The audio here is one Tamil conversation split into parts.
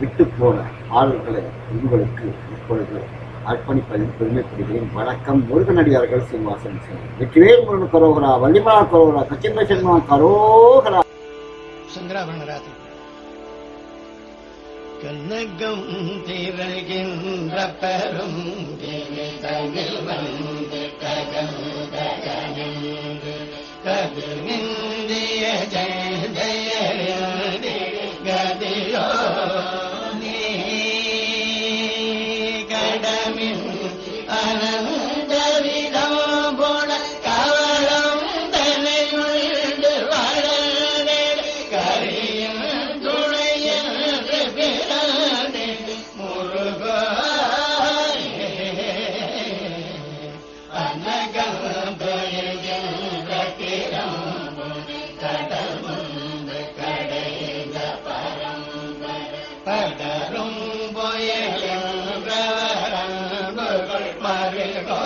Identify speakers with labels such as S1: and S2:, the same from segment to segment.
S1: விட்டு போன ஆளுகளை உங்களுக்கு இப்பொழுது அர்ப்பணிப்பதில் பெருமைப்படுகிறேன். வணக்கம் முருகனடியார்கள் சீனிவாசன் சிங் வெற்றிவேல் முருகன் கரோகரா வள்ளிமலா கரோகரா கச்சிந்த செல்வா கரோகரா.
S2: சங்கராபரண கண்ணகம் திரகின்ற பெரும் தனில் வந்து ககந்து கதிர்ந்திய ஜெய மருகோ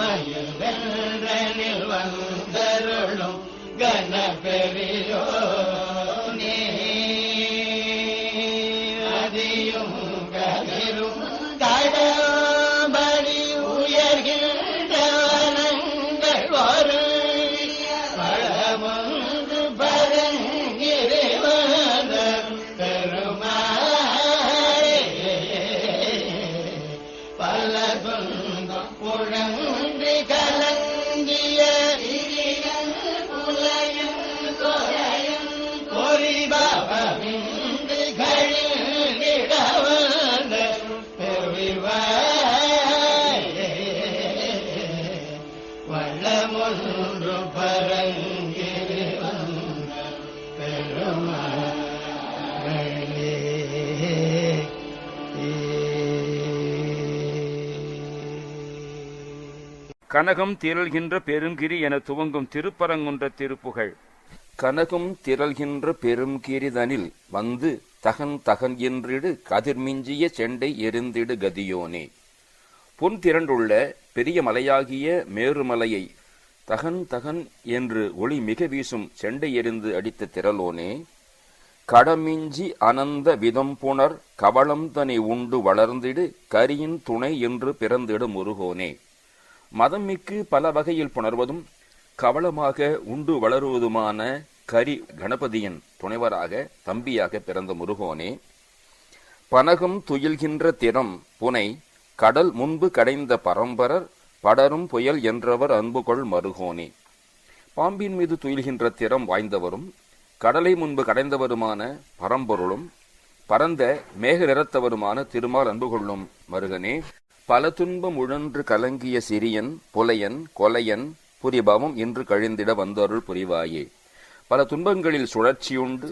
S2: மயில் வந்தருளும் கனபெரியோ நீ
S3: கனகம் திரள்கின்ற பெருங்கிரி என துவங்கும் திருப்பரங்குன்ற திருப்புகழ் கனகம் திரள்கின்ற பெருங்கிரிதனில் வந்து தகன் தகன் என்றிடு கதிர்மிஞ்சிய செண்டை எரிந்திடு கதியோனே. பொன் திரண்டுள்ள பெரிய மலையாகிய மேருமலையை தகன் தகன் என்று ஒளி மிக வீசும் செண்டை எரிந்து அடித்த திரளோனே. கடமிஞ்சி அனந்த விதம் புணர் கவளம் தனை உண்டு வளர்ந்திடு கரியின் துணை என்று பிறந்திடும் முருகோனே. மதமிக்கு பல வகையில் புணர்வதும் கவளமாக உண்டு வளருவதுமான கரி கணபதியின் துணைவராக தம்பியாக பிறந்த முருகோனே பனகம் துயில்கின்ற திறம் புனை கடல் முன்பு கடைந்த பரம்பரர் படரும் புயல் என்றவர் அன்புகொள் மருகோனே. பாம்பின் மீது துயில்கின்ற திறம் வாய்ந்தவரும் கடலை முன்பு கடைந்தவருமான பரம்பொருளும் பரந்த மேக நிறத்தவருமான திருமால் அன்பு கொள்ளும் மருகனே. பல துன்பம் உழன்று கலங்கிய சிறியன் புலையன் கொலையன் புரிபவம் இன்று கழிந்திட வந்தருள் புரிவாயே. பல துன்பங்களில் சுழற்சியுண்டு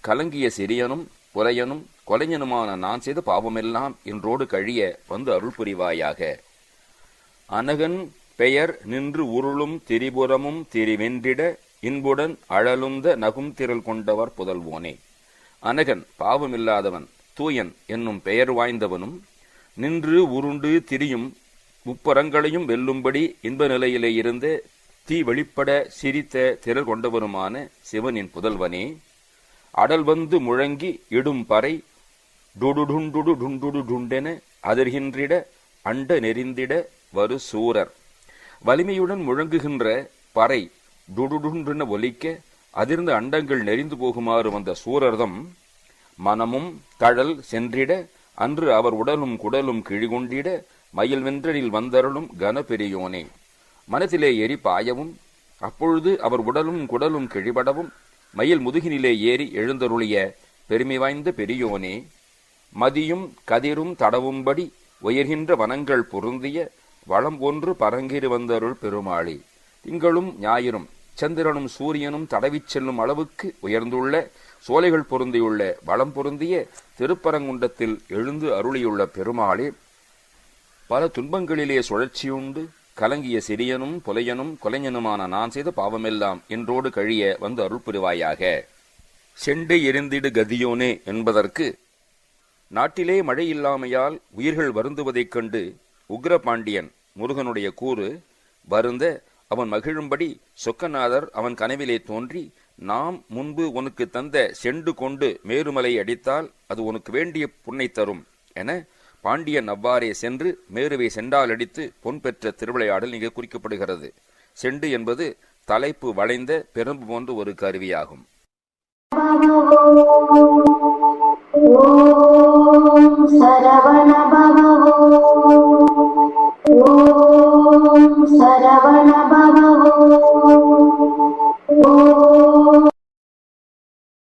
S3: கலங்கிய சிறியனும் புலையனும் கொலைஞனுமான நான் செய்த பாவமெல்லாம் இன்றோடு கழிய வந்து அருள் புரிவாயாக. அனகன் பெயர் நின்று உருளும் திரிபுரமும் திரிவென்றிட இன்புடன் அழலுந்த நகும் திரள் கொண்டவர் புதல்வோனே. அனகன் பாவமில்லாதவன் தூயன் என்னும் பெயர் வாய்ந்தவனும் நின்று உருண்டு திரியும் முப்பரங்களையும் வெல்லும்படி இன்ப நிலையிலே இருந்து தீ வெளிப்பட சிரித்த திரள் கொண்டவருமான சிவனின் புதல்வனே அடல் வந்து முழங்கி இடும் பறை டுடுடுண்டுடு டுண்டுடு டுண்டென அதிர்கின்றிட அண்ட நெறிந்திட வரு சூரர். வலிமையுடன் முழங்குகின்ற பறை டுடுடுண்டென ஒலிக்க அதிர்ந்த அண்டங்கள் நெறிந்து போகுமாறு வந்த சூரர்தம் மனமும் தழல் சென்றிட அன்று அவர் உடலும் குடலும் கிழிகொண்டிட மயில் வென்றனில் வந்தருளும் கனபெரியோனே. மனத்திலே எரி பாயவும் அப்பொழுது அவர் உடலும் குடலும் கிழிபடவும் மயில் முதுகினிலே ஏறி எழுந்தருளிய பெருமை வாய்ந்த பெரியோனே மதியும் கதிரும் தடவும்படி உயர்கின்ற வனங்கள் பொருந்திய வளம் ஒன்று பரங்கிரு வந்தருள் பெருமாளி. திங்களும் ஞாயிறும் சந்திரனும் சூரியனும் தடவிச் செல்லும் அளவுக்கு உயர்ந்துள்ள சோலைகள் பொருந்தியுள்ள வளம் பொருந்திய திருப்பரங்குன்றத்தில் எழுந்து அருளியுள்ள பெருமாளே பல துன்பங்களிலே சுழற்சியுண்டு கலங்கிய சிறியனும் புலையனும் கொலைஞனுமான நான் செய்த பாவமெல்லாம் என்றோடு கழிய வந்து அருள் புரிவாயாக. செண்டு எரிந்திடு கதியோனே என்பதற்கு நாட்டிலே மழை இல்லாமையால் உயிர்கள் வருந்துவதைக் கண்டு உக்ரபாண்டியன் முருகனுடைய கூறு வருந்த அவன் மகிழும்படி சொக்கநாதர் அவன் கனவிலே தோன்றி நாம் முன்பு உனக்கு தந்த செண்டு கொண்டு மேருமலை அடித்தால் அது உனக்கு வேண்டிய புண்ணை தரும் என பாண்டியன் அவ்வாறே சென்று மேருவை செண்டால் அடித்து பொன் பெற்ற திருவிளையாடல் இங்கு குறிக்கப்படுகிறது. செண்டு என்பது தலைப்பு வளைந்த பெரும்பு போன்ற ஒரு கருவியாகும்.
S4: சரவண